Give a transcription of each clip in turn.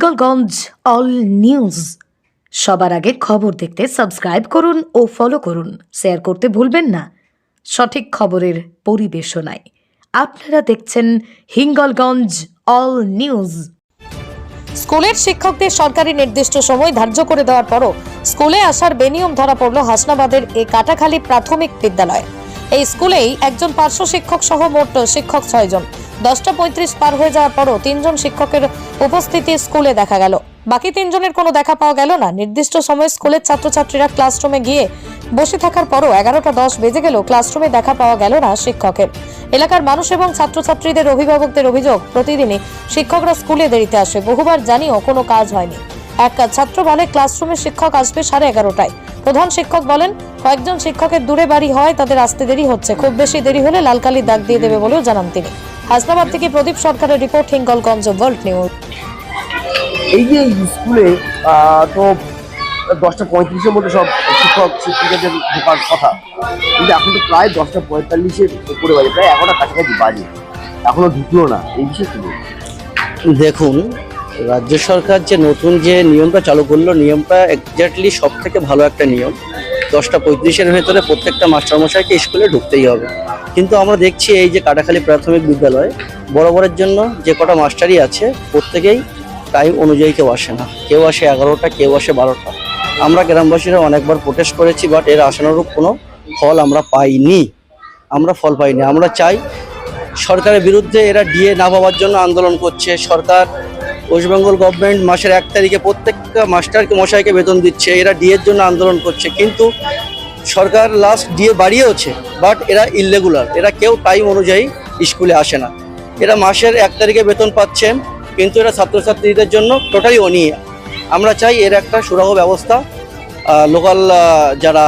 Hingalganj all news. সবার আগে খবর দেখতে সাবস্ক্রাইব করুন ও ফলো করুন। শেয়ার করতে ভুলবেন না। সঠিক খবরের পরিবেশনায় আপনারা দেখছেন হিঙ্গলগঞ্জ অল নিউজ। স্কুলের শিক্ষকদের সরকারি নির্দিষ্ট সময় ধার্য করে দেওয়ার পরও স্কুলে আসার বেনিয়ম ধরা পড়ল হাসনাবাদের এই কাটাখালী প্রাথমিক বিদ্যালয়। এই স্কুলেই একজন পার্শ্ব শিক্ষক সহ মোট শিক্ষক ছয়জন। দশটা পঁয়ত্রিশ পার হয়ে যাওয়ার পরও তিনজন শিক্ষকের উপস্থিতি স্কুলে দেখা গেল। বাকি তিনজনের কোনো দেখা পাওয়া গেল না। নির্দিষ্ট সময়ে স্কুলের ছাত্রছাত্রীরা ক্লাসরুমে গিয়ে বসে থাকার পরও এগারোটা দশ বেজে গেলেও ক্লাসরুমে দেখা পাওয়া গেল না শিক্ষকের। এলাকার মানুষ এবং ছাত্রছাত্রীদের অভিভাবকদের অভিযোগ, প্রতিদিনই শিক্ষকরা স্কুলে দেরিতে আসে। বহুবার জানিও কোনো কাজ হয়নি। এক ছাত্র বলে, ক্লাসরুমে শিক্ষক আসবে সাড়ে এগারোটায়। প্রধান শিক্ষক বলেন কয়েকজন শিক্ষকের দূরে বাড়ি হয় তাদের আসতে দেরি হচ্ছে। খুব বেশি দেরি হলে লালকালি দাগ দিয়ে দেবে বলেও জানান তিনি। হাসনাবাদ থেকে প্রদীপ সরকারের রিপোর্ট হিঙ্গলগঞ্জ ওয়ার্ল্ড নিউজ এই যে স্কুলে তো দশটা পঁয়ত্রিশের মধ্যে সব শিক্ষক শিক্ষিকাদের ঢোকার কথা কিন্তু এখন তো প্রায় দশটা পঁয়তাল্লিশের উপরে বাজে প্রায় এগারোটা কাছাকাছি বাজে। এখনও ঢুকলো না এই বিষয়ে দেখুন রাজ্য সরকার যে নতুন যে নিয়মটা চালু করল নিয়মটা এক্স্যাক্টলি সব থেকে ভালো একটা নিয়ম। দশটা পঁয়ত্রিশের ভেতরে প্রত্যেকটা মাস্টারমশাইকে স্কুলে ঢুকতেই হবে। কিন্তু আমরা দেখছি এই যে কাটাখালী প্রাথমিক বিদ্যালয়, বরাবরের জন্য যে কটা মাস্টারই আছে, প্রত্যেকেই টাইম অনুযায়ী কেউ আসে না। কেউ আসে এগারোটা, কেউ আসে বারোটা। আমরা গ্রামবাসীরা অনেকবার প্রোটেস্ট করেছি, বাট এর আশানুরূপ কোনো ফল আমরা পাইনি। আমরা ফল পাইনি। আমরা চাই সরকারের বিরুদ্ধে এরা ডিএ না পাওয়ার জন্য আন্দোলন করছে। সরকার ওয়েস্ট বেঙ্গল গভর্নমেন্ট মাসের এক তারিখে প্রত্যেকটা মাস্টারকে মশাইকে বেতন দিচ্ছে এরা ডিএর জন্য আন্দোলন করছে। কিন্তু সরকার লাস্ট ডিএ বাড়িয়েওছে বাট এরা ইলরেগুলার এরা কেউ টাইম অনুযায়ী স্কুলে আসে না। এরা মাসের এক তারিখে বেতন পাচ্ছেন কিন্তু এরা ছাত্রছাত্রীদের জন্য টোটালি অনিয়ে আমরা চাই এর একটা সুরাহ ব্যবস্থা লোকাল যারা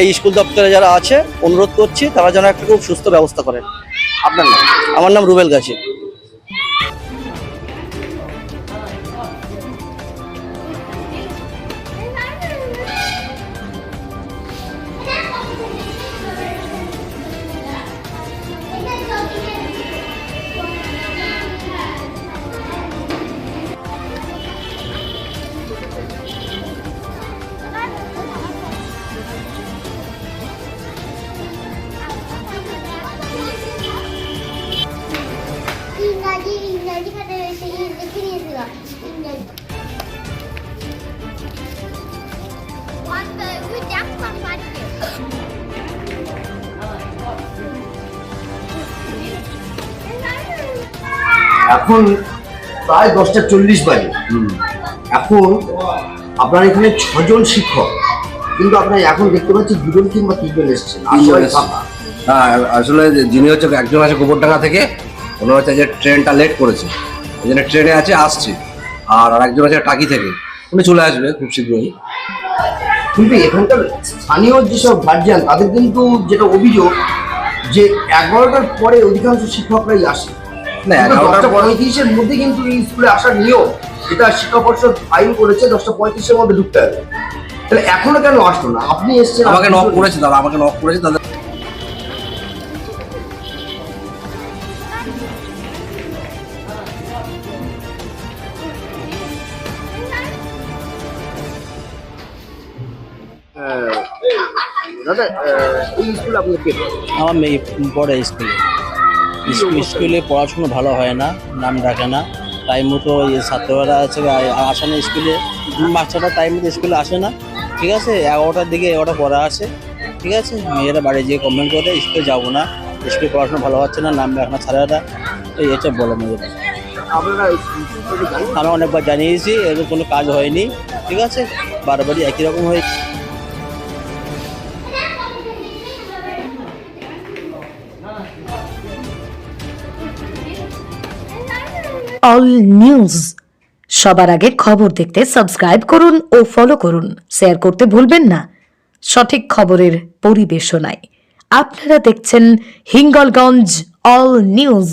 এই স্কুল দপ্তরে যারা আছে অনুরোধ করছি তারা যেন একটা খুব সুস্থ ব্যবস্থা করেন। আপনার নাম? আমার নাম রুবেল গাছি এখন প্রায় দশটা চল্লিশ বাজে এখন আপনার এখানে ছজন শিক্ষক কিন্তু আপনার এখন দেখতে পাচ্ছি দুজন কিংবা তিনজন এসছেন। ফাঁকা। হ্যাঁ আসলে যিনি হচ্ছে একজন আছে গোবরডাঙ্গা থেকে ওনার হচ্ছে যে ট্রেনটা লেট করেছে। ওই জন্য ট্রেনে আছে আসছে। আর আরেকজন আছে টাকি থেকে। উনি চলে আসবে খুব শীঘ্রই। কিন্তু এখানকার স্থানীয় যেসব গার্জিয়ান তাদের কিন্তু যেটা অভিযোগ যে এগারোটার পরে অধিকাংশ শিক্ষকরাই আসে। না দশটা পরে পঁয়ত্রিশের মধ্যে কিন্তু এই স্কুলে আসার নিয়ম এটা শিক্ষা পর্ষদ আইন করেছে দশটা পঁয়ত্রিশের মধ্যে ঢুকতে হবে। তাহলে এখনও কেন আসলো না? আপনি এসছেন আমাকে নক করেছে দাদা আমাকে নক করেছে দাদা আমার মেয়ে পড়ে স্কুলে। স্কুল- পড়াশুনো ভালো হয় না, নাম ডাকে না। টাইম মতো ছাত্ররা আছে আসে না স্কুলে। বাচ্চারা টাইম মতো স্কুলে আসে না। ঠিক আছে? এগারোটার দিকে এগারোটা পড়া আসে ঠিক আছে? মেয়েরা বাড়ি যেয়ে কমপ্লেন করে স্কুলে যাব না। স্কুলে পড়াশোনা ভালো হচ্ছে না নাম ডাকে না। এই এটা বলে মেয়েরা? আমরা অনেকবার জানিয়েছি এরকম কোনো কাজ হয়নি ঠিক আছে? বারবারই একই রকম হয়েছে অল নিউজ সবার আগে খবর দেখতে সাবস্ক্রাইব করুন ও ফলো করুন। শেয়ার করতে ভুলবেন না। সঠিক খবরের পরিবেশনায়। আপনারা দেখছেন হিঙ্গলগঞ্জ অল নিউজ।